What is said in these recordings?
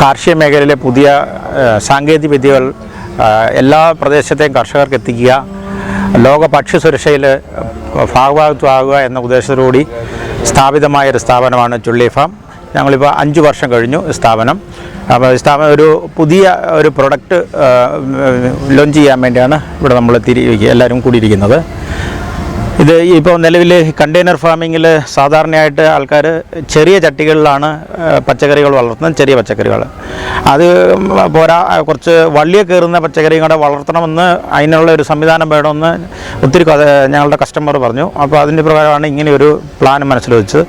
കാർഷിക മേഖലയിലെ പുതിയ സാങ്കേതിക വിദ്യകൾ എല്ലാ പ്രദേശത്തെയും കർഷകർക്ക് എത്തിക്കുക ലോക ഭക്ഷ്യ സുരക്ഷയിൽ ഭാഗഭാഗത്വമാകുക എന്ന ഉദ്ദേശത്തോടുകൂടി സ്ഥാപിതമായ ഒരു സ്ഥാപനമാണ് ചുള്ളി ഫാം ഞങ്ങളിപ്പോൾ അഞ്ച് വർഷം കഴിഞ്ഞു സ്ഥാപനം അപ്പോൾ സ്ഥാപനം ഒരു പുതിയ ഒരു പ്രൊഡക്റ്റ് ലോഞ്ച് ചെയ്യാൻ വേണ്ടിയാണ് ഇവിടെ നമ്മൾ തിരികെ എല്ലാവരും കൂടിയിരിക്കുന്നത് ഇത് ഇപ്പോൾ നിലവിൽ കണ്ടെയ്നർ ഫാമിങ്ങിൽ സാധാരണയായിട്ട് ആൾക്കാർ ചെറിയ ചട്ടികളിലാണ് പച്ചക്കറികൾ വളർത്തുന്നത് ചെറിയ പച്ചക്കറികൾ. അത് പോരാ കുറച്ച് വള്ളിയെ കയറുന്ന പച്ചക്കറിയും കൂടെ വളർത്തണമെന്ന് അതിനുള്ള ഒരു സംവിധാനം വേണമെന്ന് ഒത്തിരി ഞങ്ങളുടെ കസ്റ്റമർ പറഞ്ഞു. അപ്പോൾ അതിന്റെ പ്രകാരമാണ് ഇങ്ങനെ ഒരു പ്ലാൻ മനസ്സിൽ വെച്ചത്.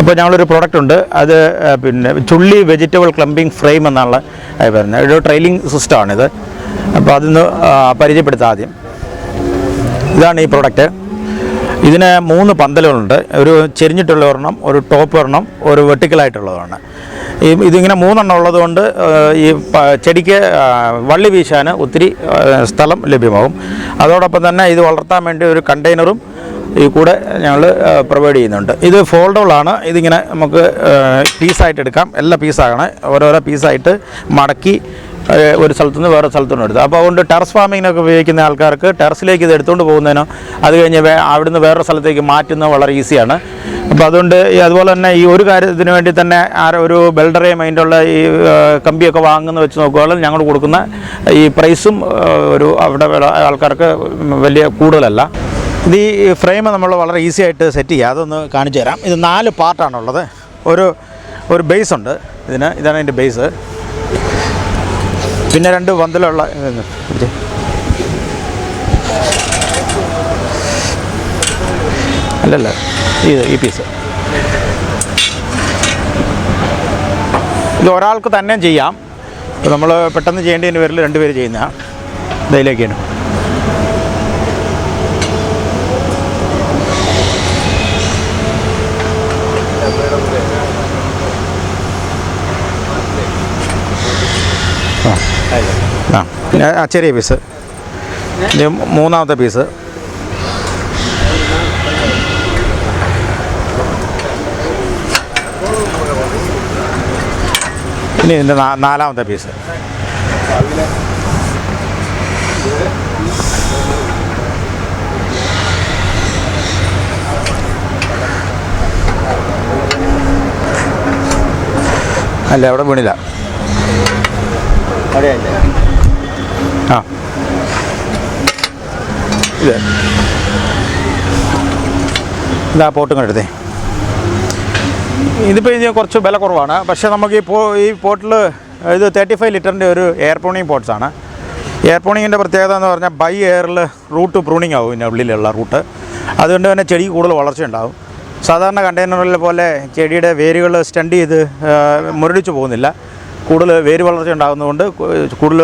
അപ്പോൾ ഞങ്ങളൊരു പ്രോഡക്റ്റ് ഉണ്ട്. അത് പിന്നെ ചുള്ളി വെജിറ്റബിൾ ക്ലമ്പിംഗ് ഫ്രെയിം എന്നുള്ള പറയുന്നത്. ഒരു ട്രെയിലിംഗ് സിസ്റ്റമാണിത് അപ്പോൾ അതൊന്ന് പരിചയപ്പെടുത്താം ആദ്യം. ഇതാണ് ഈ പ്രോഡക്റ്റ് ഇതിന് മൂന്ന് പന്തലുകളുണ്ട്. ഒരു ചെരിഞ്ഞിട്ടുള്ള ഒരെണ്ണം ഒരു ടോപ്പ് ഒരെണ്ണം ഒരു വെർട്ടിക്കലായിട്ടുള്ളതാണ് ഈ ഇതിങ്ങനെ മൂന്നെണ്ണം ഉള്ളതുകൊണ്ട് ഈ ചെടിക്ക് വള്ളി വീശാൻ ഒത്തിരി സ്ഥലം ലഭ്യമാകും. അതോടൊപ്പം തന്നെ ഇത് വളർത്താൻ വേണ്ടി ഒരു കണ്ടെയ്നറും ഈ കൂടെ ഞങ്ങൾ പ്രൊവൈഡ് ചെയ്യുന്നുണ്ട്. ഇത് ഫോൾഡബിളാണ് ഇതിങ്ങനെ നമുക്ക് പീസായിട്ട് എടുക്കാം. എല്ലാ പീസാകണേ ഓരോരോ പീസായിട്ട് മടക്കി ഒരു സ്ഥലത്തു നിന്ന് വേറെ സ്ഥലത്തു നിന്ന് എടുത്ത്. അപ്പോൾ അതുകൊണ്ട് ടെറസ് ഫാമിങ്ങിനൊക്കെ ഉപയോഗിക്കുന്ന ആൾക്കാർക്ക് ടെറസിലേക്ക് ഇത് എടുത്തുകൊണ്ട് പോകുന്നതിനോ അത് കഴിഞ്ഞ് അവിടുന്ന് വേറെ സ്ഥലത്തേക്ക് മാറ്റുന്നത് വളരെ ഈസിയാണ്. അപ്പോൾ അതുകൊണ്ട് അതുപോലെ തന്നെ ഈ ഒരു കാര്യത്തിന് വേണ്ടി തന്നെ ആരോ ഒരു ബിൽഡറേയും അതിന്റെ ഈ കമ്പിയൊക്കെ വാങ്ങുന്ന വെച്ച് നോക്കുകയാണെങ്കിൽ ഞങ്ങൾ കൊടുക്കുന്ന ഈ പ്രൈസും ഒരു അവിടെ ആൾക്കാർക്ക് വലിയ കൂടുതലല്ല. ഇത് ഈ ഫ്രെയിം നമ്മൾ വളരെ ഈസി ആയിട്ട് സെറ്റ് ചെയ്യുക. അതൊന്ന് കാണിച്ചു തരാം. ഇത് നാല് പാർട്ടാണുള്ളത്. ഒരു ഒരു ബേസ് ഉണ്ട്. ഇതിന് ഇതാണ് അതിന്റെ ബേസ്. പിന്നെ രണ്ട് പന്തലുള്ള. അല്ലല്ല ഇത് ഈ പീസ് ഇത് ഒരാൾക്ക് തന്നെ ചെയ്യാം. നമ്മൾ പെട്ടെന്ന് ചെയ്യേണ്ടതിന് പേരിൽ രണ്ട് പേര് ചെയ്യുന്ന ഇതിലേക്കാണ്. ചെറിയ പീസ്. മൂന്നാമത്തെ പീസ്. ഇനി ഇതിന്റെ നാലാമത്തെ പീസ്. അല്ല അവിടെ വീണില്ല. ആ. ഇത്. ഇതാ പോട്ടും എടുത്തേ ഇതിപ്പോൾ ഇത് കുറച്ച് വില കുറവാണ്. പക്ഷേ നമുക്ക് പോ ഈ പോട്ടിൽ ഇത് തേർട്ടി ഫൈവ് ലിറ്ററിന്റെ ഒരു എയർ പ്രൂണിങ് പോട്ട്സാണ് എയർ പ്രൂണിങ്ങിന്റെ പ്രത്യേകത എന്ന് പറഞ്ഞാൽ ബൈ എയറിൽ റൂട്ട് പ്രൂണിങ് ആവും ഇതിന്റെ ഉള്ളിലുള്ള റൂട്ട് അതുകൊണ്ട് തന്നെ ചെടി കൂടുതൽ വളർച്ച ഉണ്ടാവും. സാധാരണ കണ്ടെയ്നറിലെ പോലെ ചെടിയുടെ വേരുകൾ സ്റ്റണ്ട് ചെയ്ത് മുരടിച്ച് പോകുന്നില്ല. കൂടുതൽ വേര് വളർച്ച ഉണ്ടാകുന്നതുകൊണ്ട് കൂടുതൽ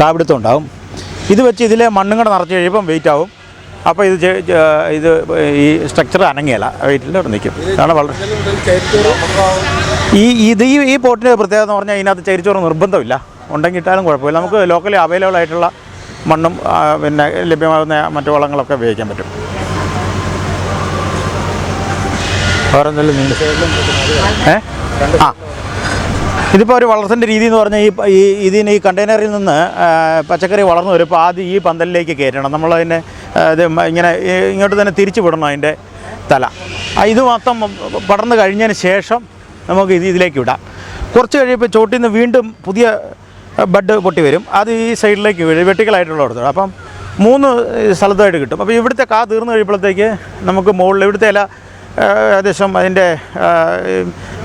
കാപിടുത്തം ഉണ്ടാവും ഇത് വെച്ച് ഇതിലെ മണ്ണും കൂടെ നിറച്ച് കഴിയുമ്പം വെയിറ്റ് ആവും. അപ്പോൾ ഇത് ഇത് ഈ സ്ട്രക്ചർ അനങ്ങിയല്ല. വെയിറ്റിൽ അവിടെ നിൽക്കും. അതാണ് വളരെ ഈ ഇത് ഈ ഈ പോട്ടിന്റെ പ്രത്യേകത എന്ന് പറഞ്ഞാൽ ഇതിനകത്ത് ചരിച്ചോറ് നിർബന്ധമില്ല. ഉണ്ടെങ്കിൽ ഇട്ടാലും കുഴപ്പമില്ല. നമുക്ക് ലോക്കലി അവൈലബിൾ ആയിട്ടുള്ള മണ്ണും പിന്നെ ലഭ്യമാകുന്ന മറ്റു വളങ്ങളൊക്കെ ഉപയോഗിക്കാൻ പറ്റും. വേറെ എന്തെങ്കിലും ഏ? ആ. ഇതിപ്പോൾ ഒരു വളർത്തിന്റെ രീതി എന്ന് പറഞ്ഞാൽ ഈ ഇതിന് ഈ കണ്ടെയ്നറിൽ നിന്ന് പച്ചക്കറി വളർന്നു വരും ആദ്യം ഈ പന്തലിലേക്ക് കയറ്റണം. നമ്മളതിനെ ഇത് ഇങ്ങനെ ഇങ്ങോട്ട് തന്നെ തിരിച്ചു വിടണം അതിന്റെ തല. ഇത് മൊത്തം പടർന്നു കഴിഞ്ഞതിന് ശേഷം നമുക്ക് ഇത് ഇതിലേക്ക് വിടാം. കുറച്ച് കഴിയുമ്പോൾ ചോട്ടിൽ നിന്ന് വീണ്ടും പുതിയ ബഡ് പൊട്ടി വരും. അത് ഈ സൈഡിലേക്ക് വീഴും വെട്ടിക്കലായിട്ടുള്ള കൊടുത്തു അപ്പം മൂന്ന് സ്ഥലത്തായിട്ട് കിട്ടും. അപ്പോൾ ഇവിടുത്തെ കാ തീർന്നു കഴിയുമ്പോഴത്തേക്ക് നമുക്ക് മുകളിൽ ഇവിടുത്തെ ഇല ഏകദേശം അതിന്റെ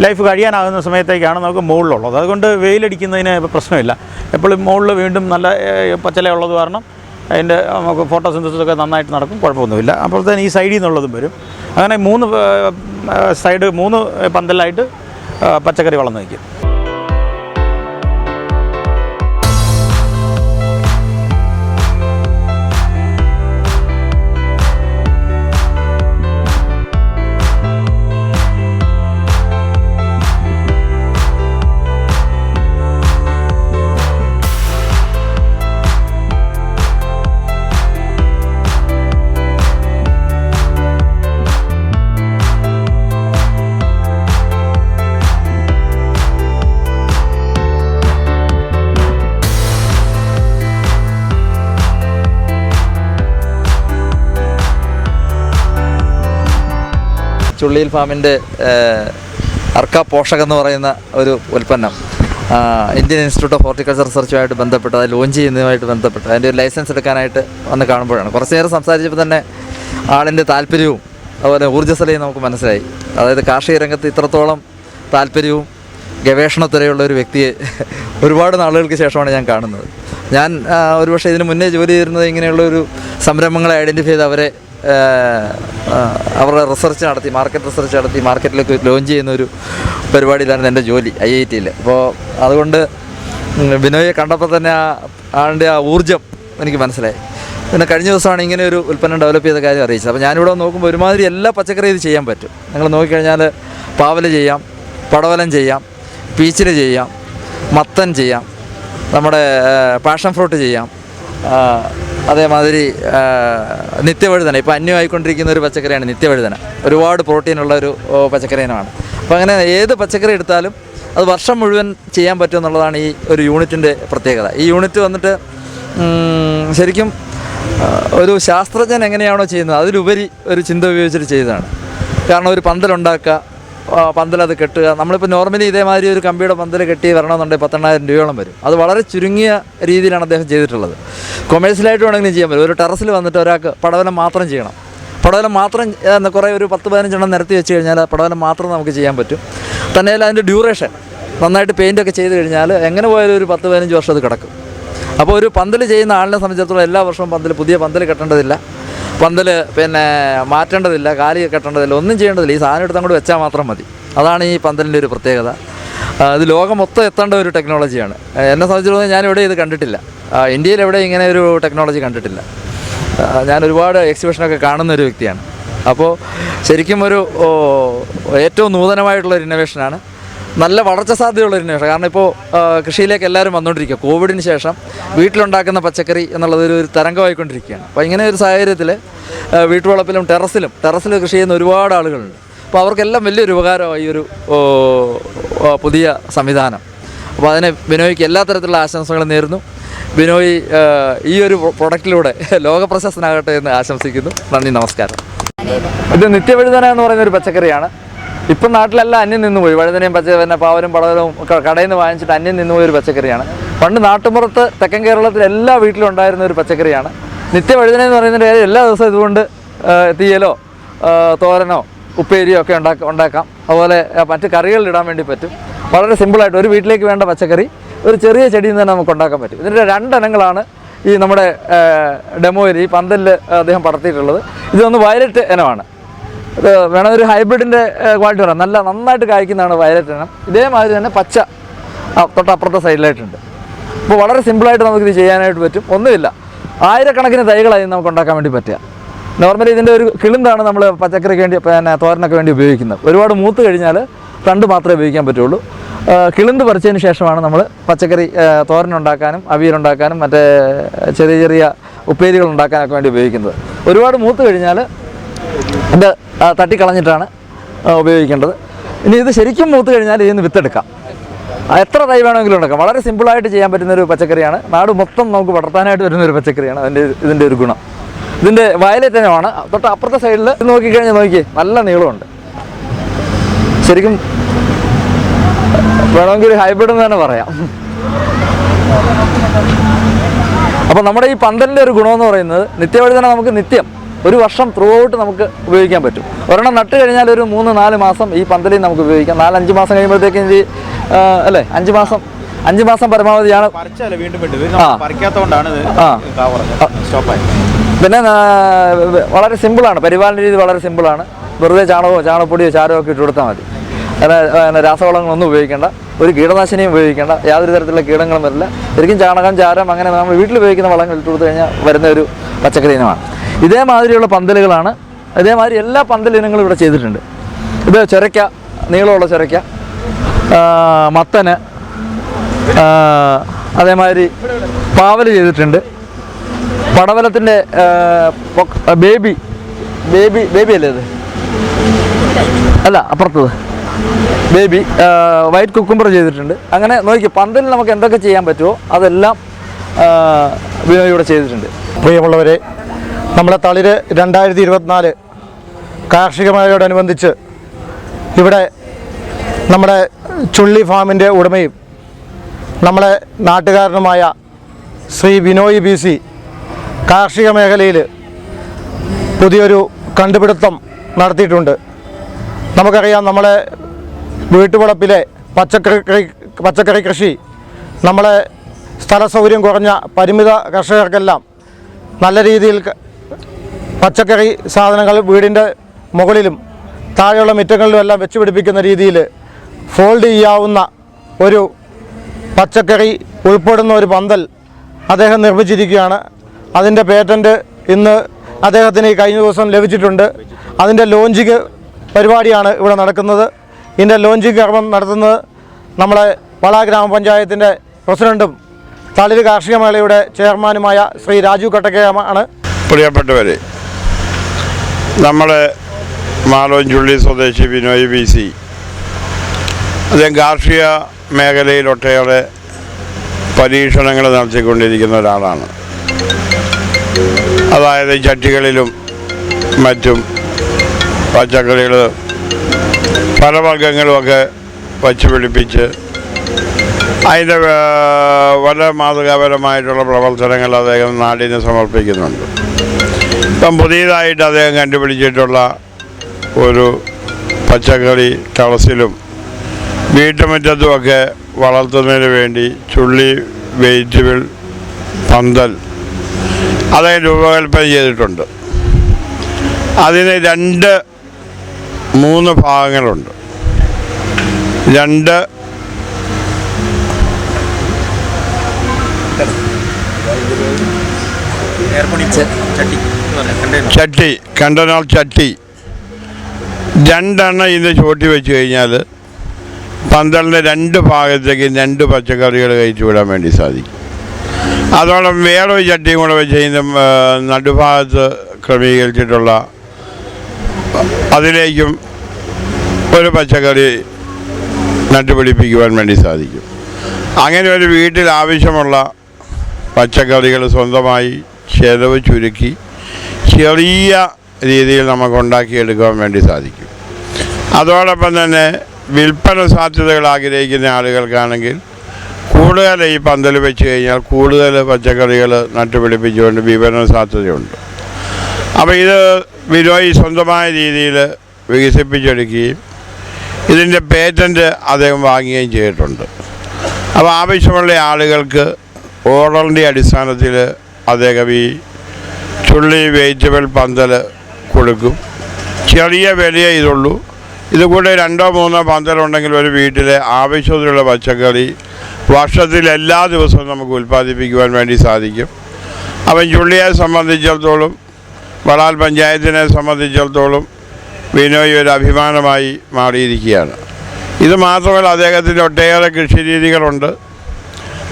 ലൈഫ് കഴിയാനാകുന്ന സമയത്തേക്കാണ് നമുക്ക് മുകളിലുള്ളത്. അതുകൊണ്ട് വെയിലടിക്കുന്നതിന് പ്രശ്നമില്ല. എപ്പോഴും മുകളിൽ വീണ്ടും നല്ല ഏ, പച്ചില ഉള്ളത് കാരണം അതിന്റെ നമുക്ക് ഫോട്ടോസിന്തസിസ് ഒക്കെ നന്നായിട്ട് നടക്കും കുഴപ്പമൊന്നുമില്ല. അപ്പോഴത്തേന് ഈ സൈഡിൽ നിന്നുള്ളതും വരും. അങ്ങനെ മൂന്ന് സൈഡ് മൂന്ന് പന്തലായിട്ട് പച്ചക്കറി വളർന്നു നിൽക്കും. ചുള്ളിയിൽ ഫാമിന്റെ അർക്ക പോഷകം എന്ന് പറയുന്ന ഒരു ഉൽപ്പന്നം. ഇന്ത്യൻ ഇൻസ്റ്റിറ്റ്യൂട്ട് ഓഫ് ഹോർട്ടിക്കൾച്ചർ റിസർച്ചുമായിട്ട് ബന്ധപ്പെട്ട് അത് ലോഞ്ച് ചെയ്യുന്നതുമായിട്ട് ബന്ധപ്പെട്ട് അതിന്റെ ഒരു ലൈസൻസ് എടുക്കാനായിട്ട് വന്ന് കാണുമ്പോഴാണ്. കുറച്ച് നേരം സംസാരിച്ചപ്പോൾ തന്നെ ആളിന്റെ താല്പര്യവും അതുപോലെ ഊർജസ്വലയും നമുക്ക് മനസ്സിലായി. അതായത് കാർഷിക രംഗത്ത് ഇത്രത്തോളം താല്പര്യവും ഗവേഷണത്തിലുള്ള ഒരു വ്യക്തിയെ ഒരുപാട് നാളുകൾക്ക് ശേഷമാണ് ഞാൻ കാണുന്നത്. ഞാൻ ഒരുപക്ഷെ ഇതിന് മുന്നേ ജോലി ചെയ്തിരുന്നത് ഇങ്ങനെയുള്ള ഒരു സംരംഭങ്ങളെ ഐഡന്റിഫൈ ചെയ്ത് അവരെ അവരുടെ റിസർച്ച് നടത്തി മാർക്കറ്റ് റിസർച്ച് നടത്തി മാർക്കറ്റിലേക്ക് ലോഞ്ച് ചെയ്യുന്ന ഒരു പരിപാടിയിലായിരുന്നു എന്റെ ജോലി ഐ ഐ ടിയിൽ അപ്പോൾ അതുകൊണ്ട് ബിനോയെ കണ്ടപ്പോൾ തന്നെ ആ ആളുടെ ആ ഊർജം എനിക്ക് മനസ്സിലായി. പിന്നെ കഴിഞ്ഞ ദിവസമാണ് ഇങ്ങനെ ഒരു ഉൽപ്പന്നം ഡെവലപ്പ് ചെയ്ത കാര്യം അറിയിച്ചത്. അപ്പോൾ ഞാനിവിടെ നോക്കുമ്പോൾ ഒരുമാതിരി എല്ലാ പച്ചക്കറിയും ഇത് ചെയ്യാൻ പറ്റും. നിങ്ങൾ നോക്കിക്കഴിഞ്ഞാൽ പാവല ചെയ്യാം പടവലം ചെയ്യാം പീച്ചിൽ ചെയ്യാം മത്തൻ ചെയ്യാം നമ്മുടെ പാഷൻ ഫ്രൂട്ട് ചെയ്യാം അതേമാതിരി നിത്യവഴുതന. ഇപ്പോൾ അന്യമായിക്കൊണ്ടിരിക്കുന്ന ഒരു പച്ചക്കറിയാണ് നിത്യവഴുതന. ഒരുപാട് പ്രോട്ടീനുള്ള ഒരു പച്ചക്കറിയാണ് അപ്പോൾ അങ്ങനെ ഏത് പച്ചക്കറി എടുത്താലും അത് വർഷം മുഴുവൻ ചെയ്യാൻ പറ്റും എന്നുള്ളതാണ് ഈ ഒരു യൂണിറ്റിന്റെ പ്രത്യേകത. ഈ യൂണിറ്റ് വന്നിട്ട് ശരിക്കും ഒരു ശാസ്ത്രജ്ഞൻ എങ്ങനെയാണോ ചെയ്യുന്നത് അതിലുപരി ഒരു ചിന്ത ഉപയോഗിച്ചിട്ട് ചെയ്തതാണ്. കാരണം ഒരു പന്തലുണ്ടാക്കുക പന്തലത് കെട്ടുക. നമ്മളിപ്പോൾ നോർമലി ഇതേമാതിരി ഒരു കമ്പിയുടെ പന്തൽ കെട്ടി വരണമെന്നുണ്ടെങ്കിൽ പത്തെണ്ണായിരം രൂപയോളം വരും. അത് വളരെ ചുരുങ്ങിയ രീതിയിലാണ് അദ്ദേഹം ചെയ്തിട്ടുള്ളത്. കൊമേഴ്സ്യലായിട്ട് വേണമെങ്കിലും ചെയ്യാൻ പറ്റും. ഒരു ടെറസിൽ വന്നിട്ട് ഒരാൾക്ക് പടവലം മാത്രം ചെയ്യണം. പടവലം മാത്രം കുറേ ഒരു പത്ത് പതിനഞ്ചെണ്ണം നിരത്തി വെച്ച് കഴിഞ്ഞാൽ പടവലം മാത്രം നമുക്ക് ചെയ്യാൻ പറ്റും. തന്നെയല്ല അതിന്റെ ഡ്യൂറേഷൻ നന്നായിട്ട് പെയിന്റൊക്കെ ചെയ്ത് കഴിഞ്ഞാൽ എങ്ങനെ പോയാലും ഒരു പത്ത് പതിനഞ്ച് വർഷം അത് കിടക്കും. അപ്പോൾ ഒരു പന്തൽ ചെയ്യുന്ന ആളിനെ സംബന്ധിച്ചിടത്തോളം എല്ലാ വർഷവും പന്തൽ പുതിയ പന്തൽ കെട്ടേണ്ടതില്ല. പന്തൽ പിന്നെ മാറ്റേണ്ടതില്ല കാലി കെട്ടേണ്ടതില്ല ഒന്നും ചെയ്യേണ്ടതില്ല. ഈ സാധനം എടുത്ത് വെച്ചാൽ മാത്രം മതി. അതാണ് ഈ പന്തലിന്റെ ഒരു പ്രത്യേകത. ഇത് ലോകം മൊത്തം എത്തേണ്ട ഒരു ടെക്നോളജിയാണ്. എന്നെ സംബന്ധിച്ചിടത്തോളം ഞാൻ ഇവിടെ ഇത് കണ്ടിട്ടില്ല. ഇന്ത്യയിൽ എവിടെ ഇങ്ങനെ ഒരു ടെക്നോളജി കണ്ടിട്ടില്ല. ഞാൻ ഒരുപാട് എക്സിബിഷനൊക്കെ കാണുന്ന ഒരു വ്യക്തിയാണ്. അപ്പോൾ ശരിക്കും ഒരു ഏറ്റവും നൂതനമായിട്ടുള്ള ഒരു ഇന്നോവേഷനാണ് നല്ല വളർച്ച സാധ്യതയുള്ള ഇന്നോവേഷൻ കാരണം ഇപ്പോൾ കൃഷിയിലേക്ക് എല്ലാവരും വന്നുകൊണ്ടിരിക്കുക കോവിഡിന് ശേഷം വീട്ടിലുണ്ടാക്കുന്ന പച്ചക്കറി എന്നുള്ളത് ഒരു തരംഗമായിക്കൊണ്ടിരിക്കുകയാണ്. അപ്പോൾ ഇങ്ങനെ ഒരു സാഹചര്യത്തിൽ വീട്ടുവളപ്പിലും ടെറസിലും ടെറസിൽ കൃഷി ചെയ്യുന്ന ഒരുപാട് ആളുകളുണ്ട്. അപ്പോൾ അവർക്കെല്ലാം വലിയൊരു ഉപകാരമായി ഒരു പുതിയ സംവിധാനം. അപ്പോൾ അതിനെ ബിനോയ്ക്ക് എല്ലാ തരത്തിലുള്ള ആശംസകളും നേരുന്നു. ബിനോയ് ഈ ഒരു പ്രൊഡക്റ്റിലൂടെ ലോകപ്രശസ്തനാകട്ടെ എന്ന് ആശംസിക്കുന്നു. നന്ദി നമസ്കാരം. ഇത് നിത്യവഴുതന എന്ന് പറയുന്ന ഒരു പച്ചക്കറിയാണ്. ഇപ്പം നാട്ടിലെല്ലാം അന്യം നിന്ന് പോയി. വഴുതനയും പച്ച പിന്നെ പാവലും പടവലും കടയിൽ നിന്ന് വാങ്ങിച്ചിട്ട് അന്യം നിന്ന് പോയ ഒരു പച്ചക്കറിയാണ്. പണ്ട് നാട്ടുമ്പുറത്ത് തെക്കൻ കേരളത്തിൽ എല്ലാ വീട്ടിലും ഉണ്ടായിരുന്ന ഒരു പച്ചക്കറിയാണ്. നിത്യ വഴുതന എന്ന് പറയുന്നതിന്റെ കാര്യം എല്ലാ ദിവസവും ഇതുകൊണ്ട് തീയലോ തോരനോ ഉപ്പേരിയോ ഒക്കെ ഉണ്ടാക്ക ഉണ്ടാക്കാം. അതുപോലെ മറ്റ് കറികളിൽ ഇടാൻ വേണ്ടി പറ്റും. വളരെ സിമ്പിളായിട്ട് ഒരു വീട്ടിലേക്ക് വേണ്ട പച്ചക്കറി ഒരു ചെറിയ ചെടിയിൽ നിന്ന് തന്നെ നമുക്ക് ഉണ്ടാക്കാൻ പറ്റും. ഇതിന്റെ രണ്ടെണ്ണങ്ങളാണ് ഈ നമ്മുടെ ഡെമോയിൽ ഈ പന്തലിൽ അദ്ദേഹം പടർത്തിയിട്ടുള്ളത്. ഇതൊന്ന് വയലറ്റ് ഇനമാണ്. വേണം ഒരു ഹൈബ്രിഡിന്റെ ക്വാളിറ്റി പറയാം. നല്ല നന്നായിട്ട് കായ്ക്കുന്നതാണ് വയലറ്റ് ഇനം. ഇതേമാതിരി തന്നെ പച്ച തൊട്ടപ്പുറത്തെ സൈഡിലായിട്ടുണ്ട്. അപ്പോൾ വളരെ സിമ്പിളായിട്ട് നമുക്കിത് ചെയ്യാനായിട്ട് പറ്റും. ഒന്നുമില്ല. ആയിരക്കണക്കിന് തൈകളായി നമുക്ക് ഉണ്ടാക്കാൻ വേണ്ടി പറ്റുക. നോർമലി ഇതിന്റെ ഒരു കിളിന്താണ് നമ്മൾ പച്ചക്കറിക്ക് വേണ്ടി പിന്നെ തോരനൊക്കെ വേണ്ടി ഉപയോഗിക്കുന്നത്. ഒരുപാട് മൂത്ത് കഴിഞ്ഞാൽ തണ്ട് മാത്രമേ ഉപയോഗിക്കാൻ പറ്റുള്ളൂ. കിളിന്ത് പറിച്ചതിന് ശേഷമാണ് നമ്മൾ പച്ചക്കറി തോരനുണ്ടാക്കാനും അവിയലുണ്ടാക്കാനും മറ്റേ ചെറിയ ചെറിയ ഉപ്പേരികൾ ഉണ്ടാക്കാനൊക്കെ വേണ്ടി ഉപയോഗിക്കുന്നത്. ഒരുപാട് മൂത്ത് കഴിഞ്ഞാൽ ഇത് തട്ടിക്കളഞ്ഞിട്ടാണ് ഉപയോഗിക്കേണ്ടത്. ഇനി ഇത് ശരിക്കും മൂത്ത് കഴിഞ്ഞാൽ ഇതിൽ നിന്ന് വിത്തെടുക്കാം. എത്ര തൈ വേണമെങ്കിലും ഉണ്ടാക്കാം വളരെ സിമ്പിളായിട്ട് ചെയ്യാൻ പറ്റുന്ന ഒരു പച്ചക്കറിയാണ്. നാട് മൊത്തം നമുക്ക് വളർത്താനായിട്ട് വരുന്ന ഒരു പച്ചക്കറിയാണ് അതിന്റെ ഇതിന്റെ ഒരു ഗുണം. ഇതിന്റെ വയലറ്റ് തൊട്ട് അപ്പുറത്തെ സൈഡിൽ നോക്കിക്കഴിഞ്ഞാൽ നോക്കിയേ നല്ല നീളമുണ്ട്. ശരിക്കും വേണമെങ്കിൽ ഒരു ഹൈബ്രിഡ് എന്ന് തന്നെ പറയാം. അപ്പോൾ നമ്മുടെ ഈ പന്തലിന്റെ ഒരു ഗുണമെന്ന് പറയുന്നത് നിത്യവഴുതന നമുക്ക് നിത്യം ഒരു വർഷം ത്രൂ ഔട്ട് നമുക്ക് ഉപയോഗിക്കാൻ പറ്റും. ഒരെണ്ണം നട്ട് കഴിഞ്ഞാൽ ഒരു മൂന്ന് നാല് മാസം ഈ പന്തലിൽ നമുക്ക് ഉപയോഗിക്കാം. നാലഞ്ച് മാസം കഴിയുമ്പോഴത്തേക്കും ഇത് അല്ലേ? അഞ്ച് മാസം അഞ്ച് മാസം പരമാവധിയാണ്. പിന്നെ വളരെ സിമ്പിളാണ്. പരിപാലന രീതി വളരെ സിമ്പിളാണ്. വെറുതെ ചാണകമോ ചാണകപ്പൊടിയോ ചാരമോ ഒക്കെ ഇട്ട് കൊടുത്താൽ മതി. രാസവളങ്ങളൊന്നും ഉപയോഗിക്കേണ്ട. ഒരു കീടനാശിനിയും ഉപയോഗിക്കേണ്ട. യാതൊരു തരത്തിലുള്ള കീടങ്ങളും വരില്ല. ശരിക്കും ചാണകം ചാരം അങ്ങനെ നമ്മൾ വീട്ടിൽ ഉപയോഗിക്കുന്ന വളങ്ങൾ ഇട്ട് കൊടുത്തു കഴിഞ്ഞാൽ വരുന്ന ഒരു പച്ചക്കറി ഇനമാണ്. ഇതേമാതിരിയുള്ള പന്തലുകളാണ് ഇതേമാതിരി എല്ലാ പന്തൽ ഇനങ്ങളും ഇവിടെ ചെയ്തിട്ടുണ്ട്. ഇത് ചുരയ്ക്ക നീളമുള്ള ചുരയ്ക്ക മത്തന് അതേമാതിരി പാവൽ ചെയ്തിട്ടുണ്ട്. പടവലത്തിന്റെ ബേബി ബേബി ബേബി അല്ലേ ഇത്? അല്ല അപ്പുറത്തത്. ബേബി വൈറ്റ് കുക്കുംബർ ചെയ്തിട്ടുണ്ട്. അങ്ങനെ നോക്കി പന്തലിൽ നമുക്ക് എന്തൊക്കെ ചെയ്യാൻ പറ്റുമോ അതെല്ലാം ആ, വിനോദ് ചെയ്തിട്ടുണ്ട്. പ്രിയമുള്ളവരെ നമ്മുടെ തളിര് രണ്ടായിരത്തി ഇരുപത്തിനാല് കാർഷിക മേളയോടനുബന്ധിച്ച് ഇവിടെ നമ്മുടെ ചുള്ളി ഫാമിന്റെ ഉടമയും നമ്മളെ നാട്ടുകാരനുമായ ശ്രീ ബിനോയ് ബി സി കാർഷിക മേഖലയിൽ പുതിയൊരു കണ്ടുപിടുത്തം നടത്തിയിട്ടുണ്ട്. നമുക്കറിയാം നമ്മളെ വീട്ടുവളപ്പിലെ പച്ചക്കറി പച്ചക്കറി കൃഷി നമ്മളെ സ്ഥല സൗകര്യം കുറഞ്ഞ പരിമിത കർഷകർക്കെല്ലാം നല്ല രീതിയിൽ പച്ചക്കറി സാധനങ്ങൾ വീടിന്റെ മുകളിലും താഴെയുള്ള മുറ്റങ്ങളിലും എല്ലാം വെച്ച് പിടിപ്പിക്കുന്ന രീതിയിൽ ഫോൾഡ് ചെയ്യാവുന്ന ഒരു പച്ചക്കറി ഉൾപ്പെടുന്ന ഒരു പന്തൽ അദ്ദേഹം നിർമ്മിച്ചിരിക്കുകയാണ്. അതിന്റെ പേറ്റന്റ് ഇന്ന് അദ്ദേഹത്തിന് കഴിഞ്ഞ ദിവസം ലഭിച്ചിട്ടുണ്ട്. അതിന്റെ ലോഞ്ചിങ് പരിപാടിയാണ് ഇവിടെ നടക്കുന്നത്. ഇതിന്റെ ലോഞ്ചിങ് കർമ്മം നടത്തുന്നത് നമ്മളെ വള ഗ്രാമപഞ്ചായത്തിന്റെ പ്രസിഡന്റും തളിര് കാർഷിക മേളയുടെ ചെയർമാനുമായ ശ്രീ രാജു കട്ടക്കയാണ്. പ്രിയപ്പെട്ടവരെ നമ്മുടെ മാലോഞ്ചുള്ളി സ്വദേശി ബിനോയ് ബി സി. അദ്ദേഹം കാർഷിക മേഖലയിൽ ഒട്ടേറെ പരീക്ഷണങ്ങൾ നടത്തിക്കൊണ്ടിരിക്കുന്ന ഒരാളാണ്. അതായത് ചട്ടികളിലും മറ്റും പച്ചക്കറികൾ ഫലവർഗങ്ങളുമൊക്കെ വച്ച് പിടിപ്പിച്ച് അതിന്റെ വളരെ മാതൃകാപരമായിട്ടുള്ള പ്രവർത്തനങ്ങൾ അദ്ദേഹം നാടിന് സമർപ്പിക്കുന്നുണ്ട്. ഇപ്പം പുതിയതായിട്ട് അദ്ദേഹം കണ്ടുപിടിച്ചിട്ടുള്ള ഒരു പച്ചക്കറി കളസിലും വീട്ടുമുറ്റത്തുമൊക്കെ വളർത്തുന്നതിന് വേണ്ടി ചുള്ളി വെജിറ്റബിൾ പന്തൽ അദ്ദേഹം രൂപകൽപ്പന ചെയ്തിട്ടുണ്ട്. അതിന് രണ്ട് മൂന്ന് ഭാഗങ്ങളുണ്ട്. രണ്ട് ചട്ടി. കണ്ടനാൽ ചട്ടി. രണ്ടെണ്ണം ഇന്ന് ചോട്ടി വെച്ച് കഴിഞ്ഞാൽ പന്തലിന്റെ രണ്ട് ഭാഗത്തേക്ക് രണ്ട് പച്ചക്കറികൾ കഴിച്ചു വിടാൻ വേണ്ടി സാധിക്കും. അതോടൊപ്പം വേറൊരു ചട്ടിയും കൂടെ വെച്ച് കഴിഞ്ഞാൽ നടുഭാഗത്ത് ക്രമീകരിച്ചിട്ടുള്ള അതിലേക്കും ഒരു പച്ചക്കറി നട്ടുപിടിപ്പിക്കുവാൻ വേണ്ടി സാധിക്കും. അങ്ങനെ ഒരു വീട്ടിൽ ആവശ്യമുള്ള പച്ചക്കറികൾ സ്വന്തമായി ചെലവ് ചുരുക്കി ചെറിയ രീതിയിൽ നമുക്ക് ഉണ്ടാക്കിയെടുക്കാൻ വേണ്ടി സാധിക്കും. അതോടൊപ്പം തന്നെ വിൽപ്പന സാധ്യതകൾ ആഗ്രഹിക്കുന്ന ആളുകൾക്കാണെങ്കിൽ കൂടുതൽ ഈ പന്തൽ വെച്ച് കഴിഞ്ഞാൽ കൂടുതൽ പച്ചക്കറികൾ നട്ടുപിടിപ്പിച്ചുകൊണ്ട് വിപണന സാധ്യതയുണ്ട്. അപ്പോൾ ഇത് വിനോയ് സ്വന്തമായ രീതിയിൽ വികസിപ്പിച്ചെടുക്കുകയും ഇതിന്റെ പേറ്റന്റ് അദ്ദേഹം വാങ്ങുകയും ചെയ്തിട്ടുണ്ട്. അപ്പോൾ ആവശ്യമുള്ള ആളുകൾക്ക് ഓർഡറിന്റെ അടിസ്ഥാനത്തിൽ അദ്ദേഹം ഈ ചുള്ളി വെജിറ്റബിൾ പന്തൽ കൊടുക്കും. ചെറിയ വിലയേ ഇതുള്ളൂ. ഇതുകൂടെ രണ്ടോ മൂന്നോ പന്തലുണ്ടെങ്കിൽ ഒരു വീട്ടിലെ ആവശ്യത്തിലുള്ള പച്ചക്കറി വർഷത്തിൽ എല്ലാ ദിവസവും നമുക്ക് ഉൽപ്പാദിപ്പിക്കുവാൻ വേണ്ടി സാധിക്കും. അപ്പം ചുള്ളിയെ സംബന്ധിച്ചിടത്തോളം വളാൽ പഞ്ചായത്തിനെ സംബന്ധിച്ചിടത്തോളം വിനോയ് ഒരു അഭിമാനമായി മാറിയിരിക്കുകയാണ്. ഇത് മാത്രമല്ല അദ്ദേഹത്തിന്റെ ഒട്ടേറെ കൃഷി രീതികളുണ്ട്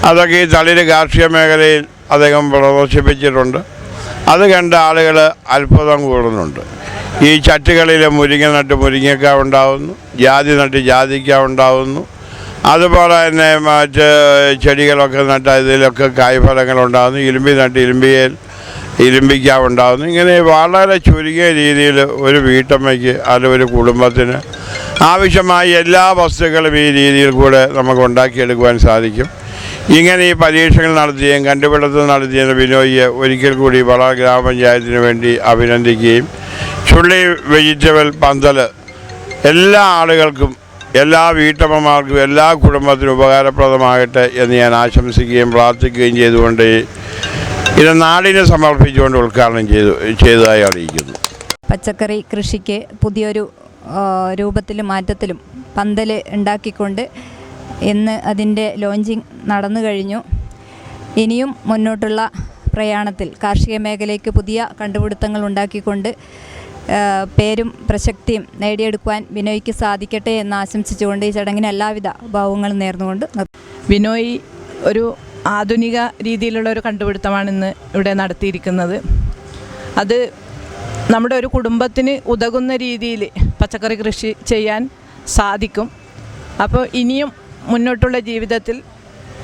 അതൊക്കെ ഈ തളിര് കാർഷിക മേഖലയിൽ അദ്ദേഹം പ്രദർശിപ്പിച്ചിട്ടുണ്ട്. അത് കണ്ട ആളുകൾ അത്ഭുതം കൂടുന്നുണ്ട്. ഈ ചട്ടുകളിൽ മുരിങ്ങ നട്ട് മുരിങ്ങക്ക ഉണ്ടാവുന്നു ജാതി നട്ട് ജാതിക്ക ഉണ്ടാവുന്നു. അതുപോലെ തന്നെ മറ്റ് ചെടികളൊക്കെ നട്ട് ഇതിലൊക്കെ കായ്ഫലങ്ങൾ ഉണ്ടാകുന്നു ഇരുമ്പി നട്ട് ഇരുമ്പിയൽ ഇരുമ്പിക്ക ഉണ്ടാകുന്നു ഇങ്ങനെ വളരെ ചുരുങ്ങിയ രീതിയിൽ ഒരു വീട്ടമ്മയ്ക്ക് അല്ലെങ്കിൽ ഒരു കുടുംബത്തിന് ആവശ്യമായ എല്ലാ വസ്തുക്കളും ഈ രീതിയിൽ കൂടെ നമുക്ക് ഉണ്ടാക്കിയെടുക്കുവാൻ സാധിക്കും. ഇങ്ങനെ ഈ പരീക്ഷകൾ നടത്തുകയും കണ്ടുപിടുത്തം നടത്തിയ ബിനോയിയെ ഒരിക്കൽ കൂടി വള ഗ്രാമപഞ്ചായത്തിന് വേണ്ടി അഭിനന്ദിക്കുകയും ചുള്ളി വെജിറ്റബിൾ പന്തൽ എല്ലാ ആളുകൾക്കും എല്ലാ വീട്ടമ്മമാർക്കും എല്ലാ കുടുംബത്തിനും ഉപകാരപ്രദമാകട്ടെ എന്ന് ഞാൻ ആശംസിക്കുകയും പ്രാർത്ഥിക്കുകയും ചെയ്തുകൊണ്ട് ഇത് നാടിനെ സമർപ്പിച്ചുകൊണ്ട് ഉദ്ഘാടനം ചെയ്തു ചെയ്തതായി അറിയിക്കുന്നു. പച്ചക്കറി കൃഷിക്ക് പുതിയൊരു രൂപത്തിലും മാറ്റത്തിലും പന്തൽ ഉണ്ടാക്കിക്കൊണ്ട് ഇന്ന് അതിന്റെ ലോഞ്ചിങ് നടന്നു കഴിഞ്ഞു. ഇനിയും മുന്നോട്ടുള്ള പ്രയാണത്തിൽ കാർഷിക മേഖലയ്ക്ക് പുതിയ കണ്ടുപിടുത്തങ്ങൾ ഉണ്ടാക്കിക്കൊണ്ട് പേരും പ്രശക്തിയും നേടിയെടുക്കുവാൻ ബിനോയ്ക്ക് സാധിക്കട്ടെ എന്ന് ആശംസിച്ചുകൊണ്ട് ഈ ചടങ്ങിന് എല്ലാവിധ ഭാവങ്ങളും നേർന്നുകൊണ്ട് വിനോയ് ഒരു ആധുനിക രീതിയിലുള്ള ഒരു കണ്ടുപിടുത്തമാണ് ഇന്ന് ഇവിടെ നടത്തിയിരിക്കുന്നത്. അത് നമ്മുടെ ഒരു കുടുംബത്തിന് ഉതകുന്ന രീതിയിൽ പച്ചക്കറി കൃഷി ചെയ്യാൻ സാധിക്കും. അപ്പോൾ ഇനിയും മുന്നോട്ടുള്ള ജീവിതത്തിൽ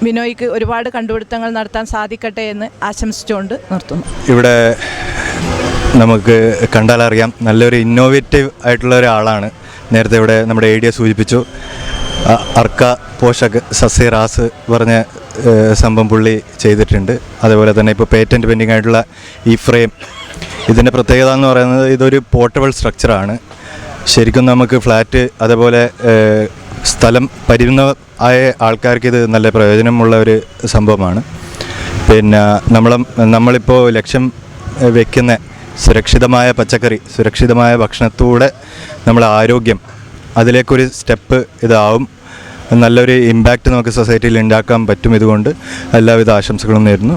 ബിനോയ്ക്ക് ഒരുപാട് കണ്ടുപിടുത്തങ്ങൾ നടത്താൻ സാധിക്കട്ടെ എന്ന് ആശംസിച്ചുകൊണ്ട് നിർത്തുന്നു. ഇവിടെ നമുക്ക് കണ്ടാലറിയാം നല്ലൊരു ഇന്നോവേറ്റീവ് ആയിട്ടുള്ള ഒരാളാണ്. നേരത്തെ ഇവിടെ നമ്മുടെ ഐഡിയ സൂചിപ്പിച്ചു. അർക്ക പോഷക് സസ്യറാസ് പറഞ്ഞ സംഭവം പുള്ളി ചെയ്തിട്ടുണ്ട്. അതേപോലെ തന്നെ ഇപ്പോൾ പേറ്റന്റ് പെൻഡിങ് ആയിട്ടുള്ള ഈ ഫ്രെയിം ഇതിന്റെ പ്രത്യേകത എന്ന് പറയുന്നത് ഇതൊരു പോർട്ടബിൾ സ്ട്രക്ചറാണ് ശരിക്കും നമുക്ക് ഫ്ലാറ്റ് അതേപോലെ സ്ഥലം പരിമിത ആയ ആൾക്കാർക്ക് ഇത് നല്ല പ്രയോജനമുള്ള ഒരു സംഭവമാണ്. പിന്നെ നമ്മൾ നമ്മളിപ്പോൾ ലക്ഷ്യം വയ്ക്കുന്ന സുരക്ഷിതമായ പച്ചക്കറി സുരക്ഷിതമായ ഭക്ഷണത്തൂടെ നമ്മളെ ആരോഗ്യം അതിലേക്കൊരു സ്റ്റെപ്പ് ഇതാവും. നല്ലൊരു ഇമ്പാക്റ്റ് നമുക്ക് സൊസൈറ്റിയിൽ ഉണ്ടാക്കാൻ പറ്റും ഇതുകൊണ്ട്. എല്ലാവിധ ആശംസകളും നേരുന്നു.